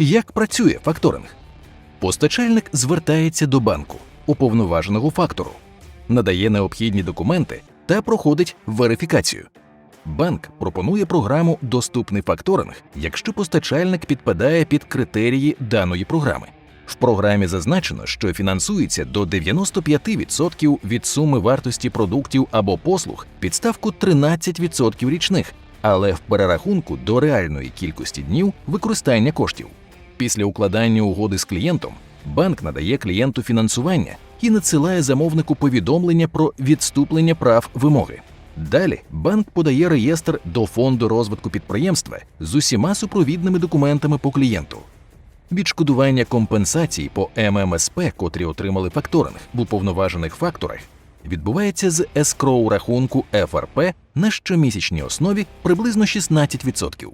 Як працює факторинг? Постачальник звертається до банку, уповноваженого фактору, надає необхідні документи та проходить верифікацію. Банк пропонує програму Доступний факторинг, якщо постачальник підпадає під критерії даної програми. В програмі зазначено, що фінансується до 95% від суми вартості продуктів або послуг під ставку 13% річних, але в перерахунку до реальної кількості днів використання коштів. Після укладання угоди з клієнтом банк надає клієнту фінансування і надсилає замовнику повідомлення про відступлення прав вимоги. Далі банк подає реєстр до фонду розвитку підприємства з усіма супровідними документами по клієнту. Відшкодування компенсацій по ММСП, котрі отримали факторинг в уповноважених факторах, відбувається з ескроу рахунку ФРП на щомісячній основі приблизно 16%.